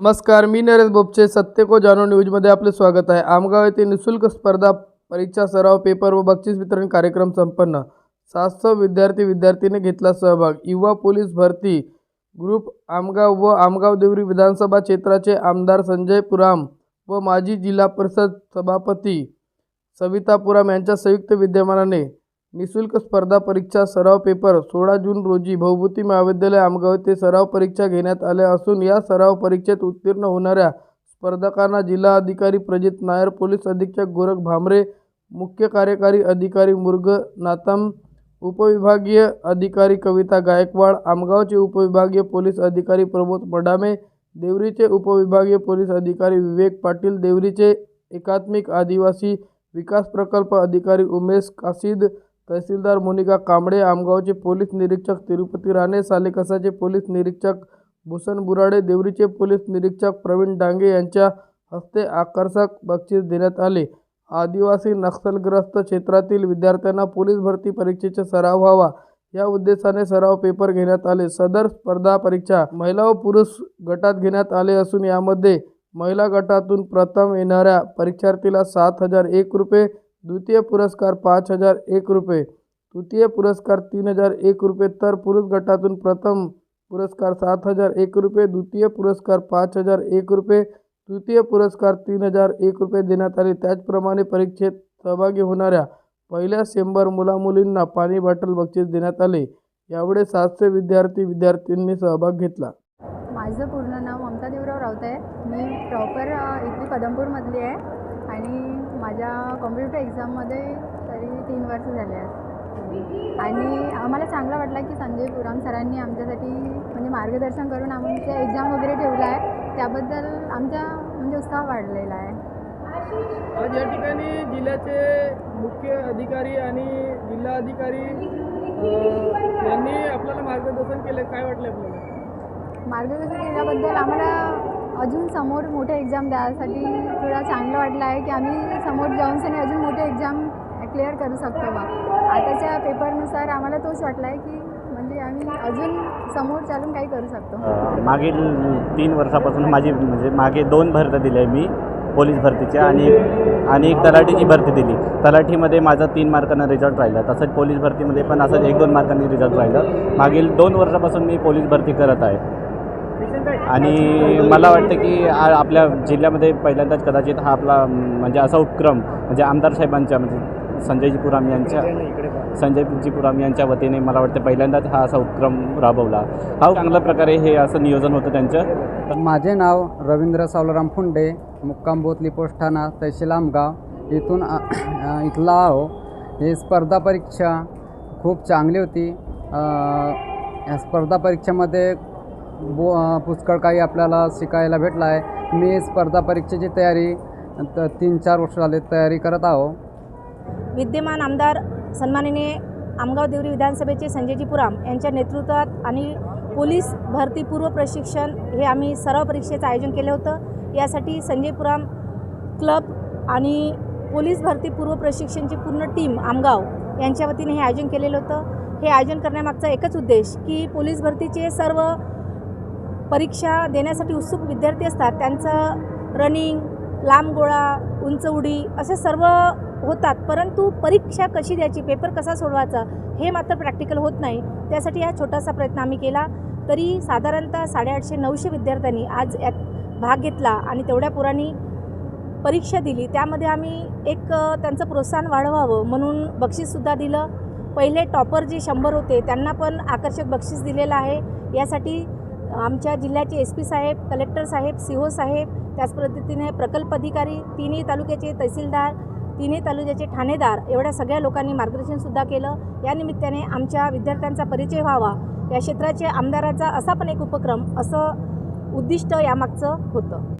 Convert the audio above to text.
नमस्कार मी नरेश बोपचे सत्य को जानो न्यूजमध्ये आपले स्वागत आहे. आमगाव येथे निशुल्क स्पर्धा परीक्षा सराव पेपर व बक्षीस वितरण कार्यक्रम संपन्न. सातशे विद्यार्थी विद्यार्थीने घेतला सहभाग. युवा पोलीस भरती ग्रुप आमगाव व आमगाव देवरी विधानसभा क्षेत्राचे आमदार संजय पुराम व माजी जिल्हा परिषद सभापती सविता पुराम यांच्या संयुक्त विद्यमानाने निशुल्क स्पर्धा परीक्षा सराव पेपर सोळा जून रोजी भवभूती महाविद्यालय आमगाव येथे सराव परीक्षा घेण्यात आल्या असून या सराव परीक्षेत उत्तीर्ण होणाऱ्या स्पर्धकांना जिल्हा अधिकारी प्रजित नायर पोलीस अधीक्षक गोरख भामरे मुख्य कार्यकारी अधिकारी मुर्ग नातम उपविभागीय अधिकारी कविता गायकवाड आमगावचे उपविभागीय पोलीस अधिकारी प्रमोद मडामे देवरीचे उपविभागीय पोलीस अधिकारी विवेक पाटील देवरीचे एकात्मिक आदिवासी विकास प्रकल्प अधिकारी उमेश कासिद तहसीलदार मोनिका कांबळे आमगावचे पोलीस निरीक्षक तिरुपती राणे सालेकसाचे पोलीस निरीक्षक भूषण बुराडे देवरीचे पोलीस निरीक्षक प्रवीण डांगे यांच्या हस्ते आकर्षक बक्षीस देण्यात आले. आदिवासी नक्षलग्रस्त क्षेत्रातील विद्यार्थ्यांना पोलीस भरती परीक्षेचा सराव व्हावा. या उद्देशाने सराव पेपर घेण्यात आले. सदर स्पर्धा परीक्षा महिला व पुरुष गटात घेण्यात आले असून यामध्ये महिला गटातून प्रथम येणाऱ्या परीक्षार्थीला सात हजार एक रुपये द्वितीय पुरस्कार पाच हजार एक रुपये. तृतीय पुरस्कार तीन हजार एक रुपये. तर पुरुष गटातून प्रथम पुरस्कार सात हजार एक रुपये. द्वितीय पुरस्कार पाच हजार एक रुपये. तृतीय पुरस्कार तीन हजार एक रुपये देण्यात आले. त्याचप्रमाणे परीक्षेत सहभागी होणाऱ्या पहिल्या शंभर मुलामुलींना पाणी बॉटल बक्षीस देण्यात आले. यावेळी सातशे विद्यार्थी विद्यार्थ्यांनी सहभाग घेतला. माझं पूर्ण नाव ममता देवराव राऊत आहे. मी प्रॉपर इथली कदमपूरमधली आहे. आणि माझ्या कॉम्प्युटर एक्झाममध्ये तरी तीन वर्ष झाले आहेत. आणि आम्हाला चांगलं वाटलं की संजय पुराम सरांनी आमच्यासाठी म्हणजे मार्गदर्शन करून आमच्या एक्झाम वगैरे ठेवला आहे त्याबद्दल आमचा म्हणजे उत्साह वाढलेला आहे. आज या ठिकाणी जिल्ह्याचे मुख्य अधिकारी आणि जिल्हा अधिकारी यांनी आपल्याला मार्गदर्शन केले. काय वाटले आपल्याला? मार्गदर्शन केल्याबद्दल आम्हाला अजून समोर मोठे एक्झाम द्यायसाठी थोडा चांगलं वाटलं आहे की आम्ही समोर जाऊन सनी अजून मोठे एक्झाम क्लिअर करू शकतो बा. आताच्या पेपरनुसार आम्हाला तोच वाटला आहे की म्हणजे आम्ही अजून समोर चालून काही करू शकतो. मागील तीन वर्षापासून माझी म्हणजे मागे दोन भरत्या दिल्या आहे मी पोलीस भरतीच्या आणि आणि एक तलाठीची भरती दिली. तलाठीमध्ये माझा तीन मार्कांना रिझल्ट राहिला. तसंच पोलीस भरतीमध्ये पण असंच एक दोन मार्कांनी रिझल्ट राहिलं. मागील दोन वर्षापासून मी पोलीस भरती करत आहे. आणि मला वाटतं की आ- आपल्या जिल्ह्यामध्ये पहिल्यांदाच कदाचित हा आपला म्हणजे असा उपक्रम म्हणजे आमदार साहेबांच्या म्हणजे संजयजी पुराम यांच्या संजयजी पुराम यांच्या वतीने मला वाटतं पहिल्यांदाच हा असा उपक्रम राबवला. हा चांगल्या प्रकारे हे असं नियोजन होतं त्यांचं. माझे नाव रवींद्र सावलाराम फुंडे मुक्काम बोतली पोस्ट ठाणा तहसील आमगाव. इथून इथला आहो. ही स्पर्धा परीक्षा खूप चांगली होती. या स्पर्धा परीक्षेमध्ये बो पुष्कळ काही आपल्याला शिकायला भेटलं आहे. मी स्पर्धा परीक्षेची तयारी त- तीन चार वर्ष झाले तयारी करत आहो. विद्यमान आमदार सन्माननीय आमगाव देवरी विधानसभेचे संजयजी पुराम यांच्या नेतृत्वात आणि पोलीस भरती पूर्व प्रशिक्षण हे आम्ही सराव परीक्षेचं आयोजन केलं होतं. यासाठी संजय पुराम क्लब आणि पोलीस भरती पूर्व प्रशिक्षणची पूर्ण टीम आमगाव यांच्या वतीने हे आयोजन केलेलं होतं. हे आयोजन करण्यामागचा एकच उद्देश की पोलीस भरतीचे सर्व परीक्षा देण्यासाठी उत्सुक विद्यार्थी असतात. त्यांचं रनिंग लांब गोळा उंच उडी असे सर्व होतात. परंतु परीक्षा कशी द्यायची? पेपर कसा सोडवायचा? हे मात्र प्रॅक्टिकल होत नाही. त्यासाठी हा छोटासा प्रयत्न आम्ही केला. तरी साधारणतः साडेआठशे नऊशे विद्यार्थ्यांनी आज यात भाग घेतला आणि तेवढ्या पुराणी परीक्षा दिली. त्यामध्ये आम्ही एक त्यांचं प्रोत्साहन वाढवावं म्हणून बक्षीससुद्धा दिलं. पहिले टॉपर जे शंभर होते त्यांना पण आकर्षक बक्षीस दिलेलं आहे. यासाठी आमच्या जिल्ह्याचे एस पी साहेब कलेक्टर साहेब सी ओ साहेब त्याच पद्धतीने प्रकल्प अधिकारी तिन्ही तालुक्याचे तहसीलदार तिन्ही तालुक्याचे ठाणेदार एवढ्या सगळ्या लोकांनी मार्गदर्शनसुद्धा केलं. या निमित्ताने आमच्या विद्यार्थ्यांचा परिचय व्हावा. या क्षेत्राचे आमदाराचा असा पण एक उपक्रम असं उद्दिष्ट यामागचं होतं.